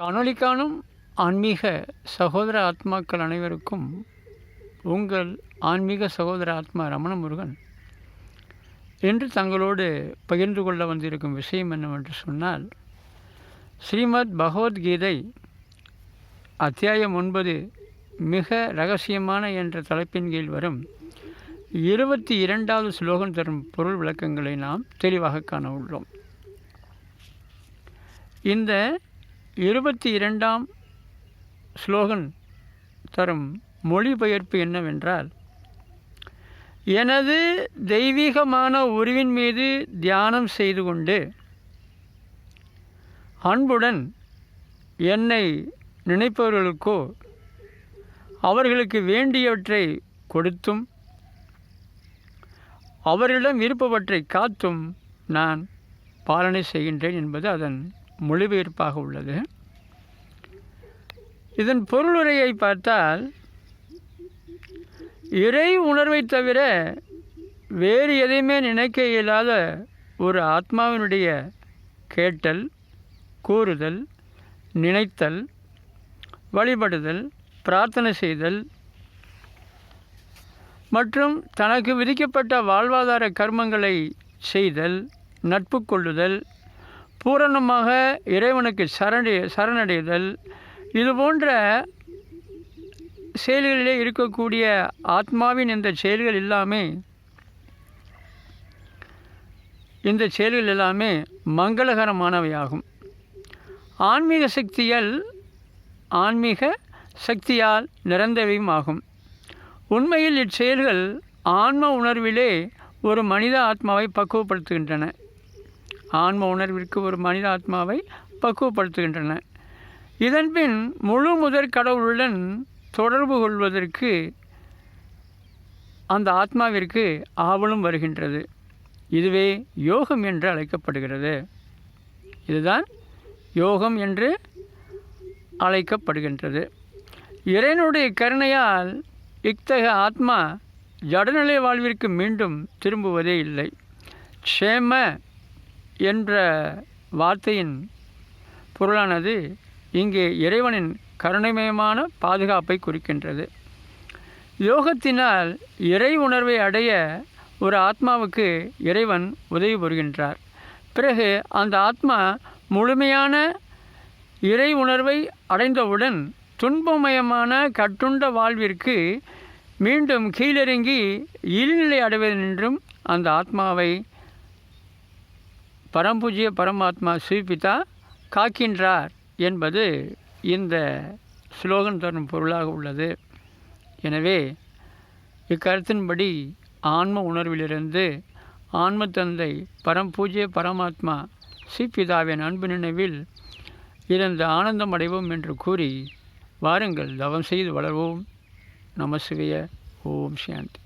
காணொளி காணும் ஆன்மீக சகோதர ஆத்மாக்கள் அனைவருக்கும் உங்கள் ஆன்மீக சகோதர ஆத்மா ரமண முருகன் என்று தங்களோடு பகிர்ந்து கொள்ள வந்திருக்கும் விஷயம் என்னவென்று சொன்னால் ஸ்ரீமத் பகவத்கீதை அத்தியாயம் ஒன்பது மிக ரகசியமான என்ற தலைப்பின் கீழ் வரும் இருபத்தி இரண்டாவது ஸ்லோகம் தரும் பொருள் விளக்கங்களை நாம் தெளிவாக காண உள்ளோம். இந்த இருபத்தி இரண்டாம் ஸ்லோகன் தரும் மொழிபெயர்ப்பு என்னவென்றால் எனது தெய்வீகமான உருவின் மீது தியானம் செய்து கொண்டு அன்புடன் என்னை நினைப்பவர்களுக்கோ அவர்களுக்கு வேண்டியவற்றை கொடுத்தும் அவர்களிடம் இருப்பவற்றை காத்தும் நான் பாலனை செய்கின்றேன் என்பது அதன் மொழிபெயர்ப்பாக உள்ளது. இதன் பொருளுரையை பார்த்தால் இறை உணர்வை தவிர வேறு எதையுமே நினைக்க இயலாத ஒரு ஆத்மாவினுடைய கேட்டல் கூறுதல் நினைத்தல் வழிபடுதல் பிரார்த்தனை செய்தல் மற்றும் தனக்கு விதிக்கப்பட்ட வாழ்வாதார கர்மங்களை செய்தல் நட்பு கொள்ளுதல் பூரணமாக இறைவனுக்கு சரணி சரணடைதல். இது போன்ற செயல்களிலே இருக்கக்கூடிய ஆத்மாவின் இந்த செயல்கள் எல்லாமே இந்த செயல்கள் எல்லாமே மங்களகரமானவையாகும். ஆன்மீக சக்தியால் ஆன்மீக சக்தியால் நிறந்தவையும் ஆகும் உண்மையில் இச்செயல்கள் ஆன்ம உணர்விலே ஒரு மனித ஆத்மாவை பக்குவப்படுத்துகின்றன. ஆன்ம உணர்விற்கு ஒரு மனித ஆத்மாவை பக்குவப்படுத்துகின்றன. இதன்பின் முழு முதற் கடவுளுடன் தொடர்பு கொள்வதற்கு அந்த ஆத்மாவிற்கு ஆவலும் வருகின்றது. இதுவே யோகம் என்று அழைக்கப்படுகிறது. இதுதான் யோகம் என்று அழைக்கப்படுகின்றது. இறைனுடைய கருணையால் இத்தகைய ஆத்மா ஜடநிலை வாழ்விற்கு மீண்டும் திரும்புவதே இல்லை. க்ஷேம என்ற வார்த்தையின் பொருளானது இங்கே இறைவனின் கருணைமயமான பாதுகாப்பை குறிக்கின்றது. யோகத்தினால் இறை உணர்வை அடைய ஒரு ஆத்மாவுக்கு இறைவன் உதவி புரிகின்றார். பிறகு அந்த ஆத்மா முழுமையான இறை உணர்வை அடைந்தவுடன் துன்பமயமான கட்டுண்ட வாழ்விற்கு மீண்டும் கீழிறங்கி இழிநிலை அடைவதென்றும் அந்த ஆத்மாவை பரம்பூஜ்ய பரமாத்மா ஸ்ரீபிதா காக்கின்றார் என்பது இந்த ஸ்லோகன் தரும் பொருளாக உள்ளது. எனவே இக்கருத்தின்படி ஆன்ம உணர்விலிருந்து ஆன்ம தந்தை பரம்பூஜ்ய பரமாத்மா ஸ்ரீபிதாவின் அன்பு நினைவில் இருந்து ஆனந்தம் அடைவோம் என்று கூறி வாருங்கள் தவம் செய்து வளர்வோம். நமசிவிய ஓம் சாந்தி.